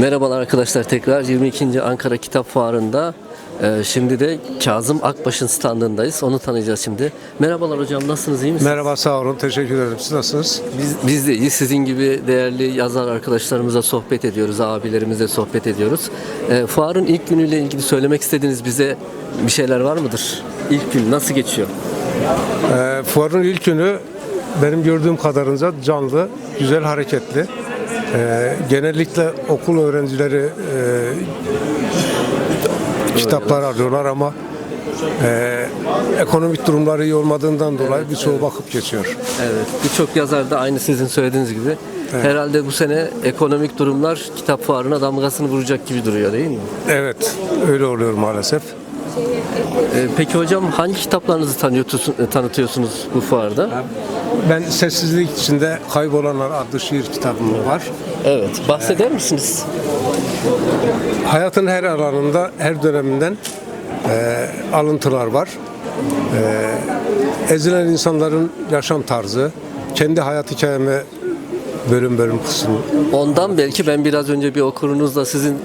Merhabalar arkadaşlar tekrar 22. Ankara Kitap Fuarı'nda e, şimdi de Kazım Akbaş'ın standındayız. Onu tanıyacağız şimdi. Merhabalar hocam nasılsınız iyi misiniz? Merhaba sağ olun. Teşekkür ederim. Siz nasılsınız? Biz, biz de iyi. Sizin gibi değerli yazar arkadaşlarımızla sohbet ediyoruz. Abilerimizle sohbet ediyoruz. E, fuarın ilk günüyle ilgili söylemek istediğiniz bize bir şeyler var mıdır? İlk gün nasıl geçiyor? Ee, fuarın ilk günü benim gördüğüm kadarınca canlı, güzel hareketli. Ee, genellikle okul öğrencileri e, kitaplar arıyorlar ama e, ekonomik durumları iyi olmadığından dolayı birçoğu bakıp geçiyor. Evet. Birçok yazar da aynı sizin söylediğiniz gibi. Herhalde bu sene ekonomik durumlar kitap fuarına damgasını vuracak gibi duruyor değil mi? Evet, öyle oluyor maalesef. Ee, Peki hocam hangi kitaplarınızı tanıtıyorsunuz bu fuarda? Ben Sessizlik içinde Kaybolanlar adlı şiir kitabım var. Evet. Bahseder misiniz? Hayatın her alanında, her döneminden e, alıntılar var. E, ezilen insanların yaşam tarzı, kendi hayat hikayeme bölüm bölüm kısım. Ondan belki ben biraz önce bir okurunuzla sizin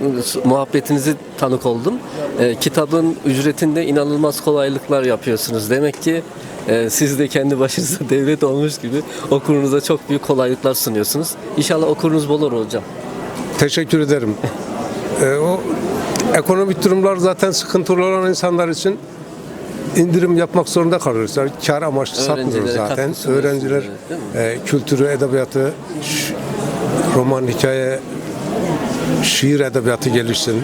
muhabbetinizi tanık oldum. Ee, kitabın ücretinde inanılmaz kolaylıklar yapıyorsunuz. Demek ki e, siz de kendi başınıza devlet olmuş gibi okurunuza çok büyük kolaylıklar sunuyorsunuz. İnşallah okurunuz bol olur hocam. Teşekkür ederim. E, o ekonomik durumlar zaten sıkıntılı olan insanlar için indirim yapmak zorunda kalıyoruz. Yani kar amaçlı satmıyoruz zaten. Öğrenciler evet, e, kültürü, edebiyatı, roman, hikaye, şiir edebiyatı gelişsin.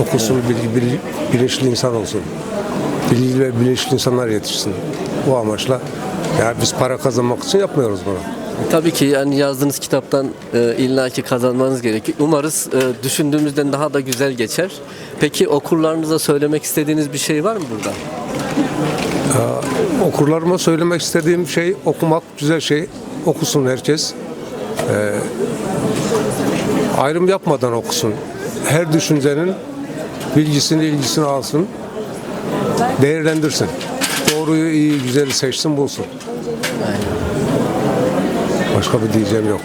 Okusun, bilgi, bil- bilinçli insan olsun. Bilgili ve bilinçli insanlar yetişsin. Bu amaçla yani biz para kazanmak için yapmıyoruz bunu. Tabii ki yani yazdığınız kitaptan e, illaki kazanmanız gerekiyor. Umarız e, düşündüğümüzden daha da güzel geçer. Peki okurlarınıza söylemek istediğiniz bir şey var mı burada? Okurlarıma söylemek istediğim şey okumak güzel şey. Okusun herkes. Ee, ayrım yapmadan okusun. Her düşüncenin bilgisini, ilgisini alsın. Değerlendirsin. Doğruyu, iyi, güzeli seçsin, bulsun. Başka bir diyeceğim yok.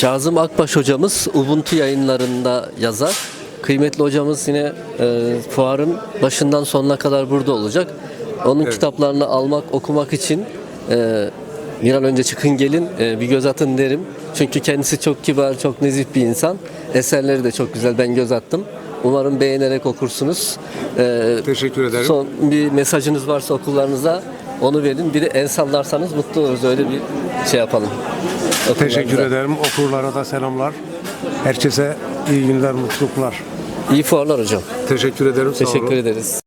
Kazım Akbaş hocamız Ubuntu yayınlarında yazar. Kıymetli hocamız yine e, fuarın başından sonuna kadar burada olacak. Onun kitaplarını almak, okumak için e, bir an önce çıkın gelin e, bir göz atın derim. Çünkü kendisi çok kibar, çok nezih bir insan. Eserleri de çok güzel. Ben göz attım. Umarım beğenerek okursunuz. E, Teşekkür ederim. Son bir mesajınız varsa okullarınıza onu verin. Biri el sallarsanız mutlu oluruz. Öyle bir şey yapalım. Teşekkür ederim. Okurlara da selamlar. Herkese iyi günler, mutluluklar. İyi fuarlar hocam. Teşekkür ederim. sağ olun. Teşekkür ederiz.